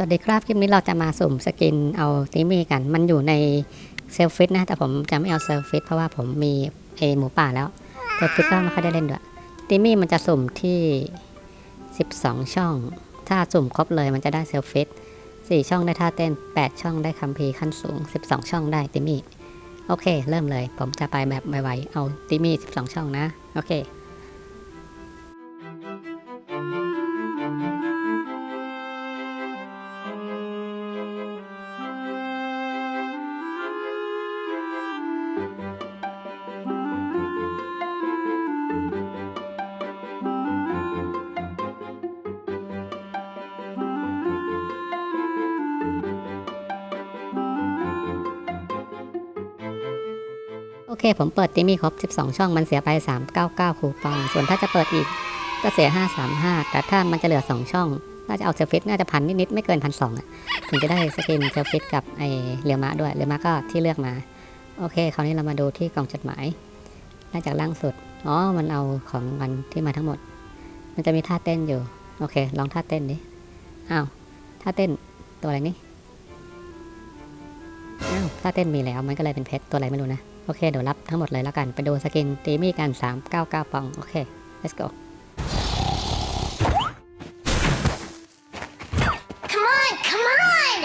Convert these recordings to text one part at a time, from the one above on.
สวัสดีครับ คลิปนี้เราจะมาสุ่มสกินเอาติมี่กัน มันอยู่ในเซลฟิตนะ แต่ผมจะไม่เอาเซลฟิตเพราะว่าผมมีเอหมูป่าแล้วเซลฟิตก็ไม่ค่อยได้เล่นด้วยติมี่มันจะสุ่มที่ 12 ช่อง ถ้าสุ่มครบเลยมันจะได้เซลฟิต4ช่องได้ท่าเต้น 8 ช่องได้คัมภีร์ขั้นสูง 12 ช่องได้ติมี่ โอเค เริ่มเลย ผมจะไปแบบไวๆ เอาติมี่ 12 ช่องนะ โอเค เคผมเปิดติมีครบ 12 ช่องมันเสียไป 399 คูปอง ส่วนถ้าจะเปิดอีกก็เสีย 535 แต่ถ้ามันจะเหลือ 2 ช่อง น่าจะเอาเซลฟิตน่าจะพันนิดๆไม่เกินพันสองถึงจะได้สกินเซลฟิตกับไอเรียวมะด้วยเรียวมะก็ที่เลือกมา โอเค คราวนี้เรามาดูที่กล่องจดหมายน่าจากล่างสุด อ๋อ มันเอาของมันที่มาทั้งหมด มันจะมีท่าเต้นอยู่ โอเค ลองท่าเต้นดิ อ้าว ท่าเต้นตัวอะไรนี่ อ้าว ท่าเต้นมีแล้ว มันก็เลยเป็นเพชรตัวอะไรไม่รู้นะ โอเคเดี๋ยวรับทั้งหมดเลยแล้วกัน ไปดูสกินตีมี่กัน 399ปอง โอเค let's go Come on, come on!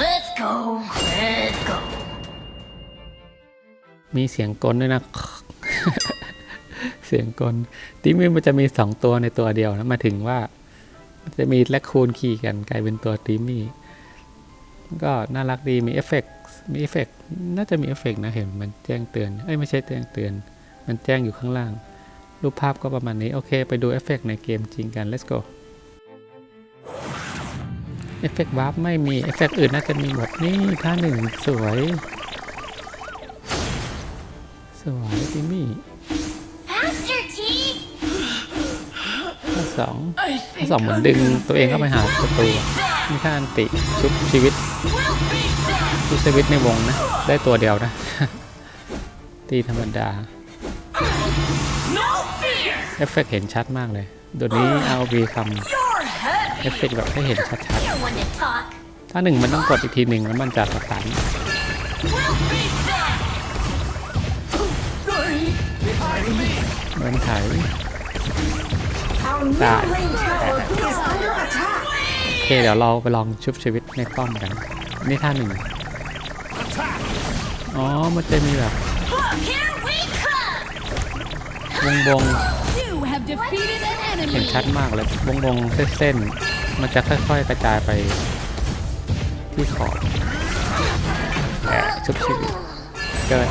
Let's go, let's go. มีเสียงกลด้วยนะ เสียงกลติมี่มันจะมีสองตัวในตัวเดียวนะหมายถึงว่ามันจะมีแลคคูนขี่กันกลายเป็นตัวติมี่ก็น่ารักดีมีเอฟเฟกต์ มีเอฟเฟกต์น่าจะมีเอฟเฟกต์นะเห็นมันแจ้งเตือนเอ้ยไม่ใช่แจ้งเตือน มันแจ้งอยู่ข้างล่าง รูปภาพก็ประมาณนี้ โอเคไปดูเอฟเฟกต์ในเกมจริงกัน let's go เอฟเฟกต์วาร์ปไม่มีเอฟเฟกต์อื่นน่าจะมีหมดนี่ท่าหนึ่งสวย สวยติมี่ Faster, T! ข้อสองข้อสองเหมือนดึงตัวเองเข้าไปหาประตูนี่ถ้าอันติชุบชีวิต ชุบชีวิตในวงนะ ได้ตัวเดียวนะ ตีธรรมดา เอฟเฟกเห็นชัดมากเลยเดี๋ยวนี้ RV ทำเอฟเฟกแบบให้เห็นชัดๆ ถ้าหนึ่งมันต้องกดอีกทีหนึ่งแล้วมันจะสตันเหมือนไถตายโอเคเดี๋ยวเราไปลองชุบชีวิตในป้อมกัน นี่ท่าหนึ่ง อ๋อ มันจะมีแบบวงวงเห็นชัดมากเลยวงวงเส้นๆ มันจะค่อยๆ กระจายไปที่ขอบแหมชุบชีวิตเกิด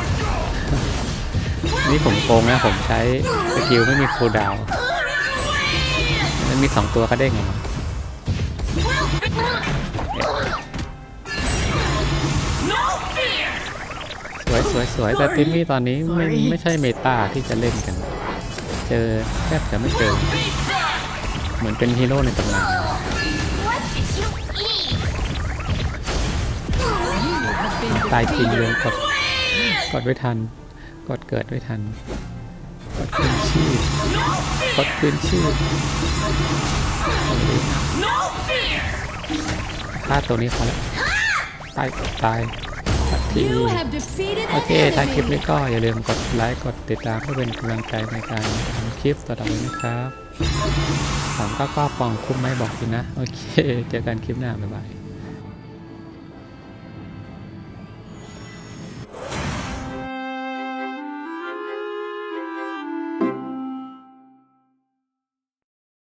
นี่ผมโกงนะ ผมใช้สกิลไม่มีคูลดาวน์มันมีสองตัวก็เด้งออกมา สวยสวยสวยแต่ติมมี่ตอนนี้ไม่ไม่ใช่เมตาที่จะเล่นกัน เจอแทบจะไม่เจอ เหมือนเป็นฮีโร่ในตำนาน What did you eat? ตายจริงเลยกดกดไว้ทัน กดเกิดไว้ทัน กดคืนชีพกดคืนชีพฆ่าตัวนี้เขาแล้วตายตายตัด ที You have defeated โอ an เคถ้าคลิป enemy. นี้ก็อย่าลืมกดไลค์กดติดตามเพื่อเป็นกำลังใจในการทำคลิปต่อๆไปนะครับสามก็ก็ปองคุ้มไหมบอกคุณนะ โอเค เจอกันคลิปหน้า บ๊ายบาย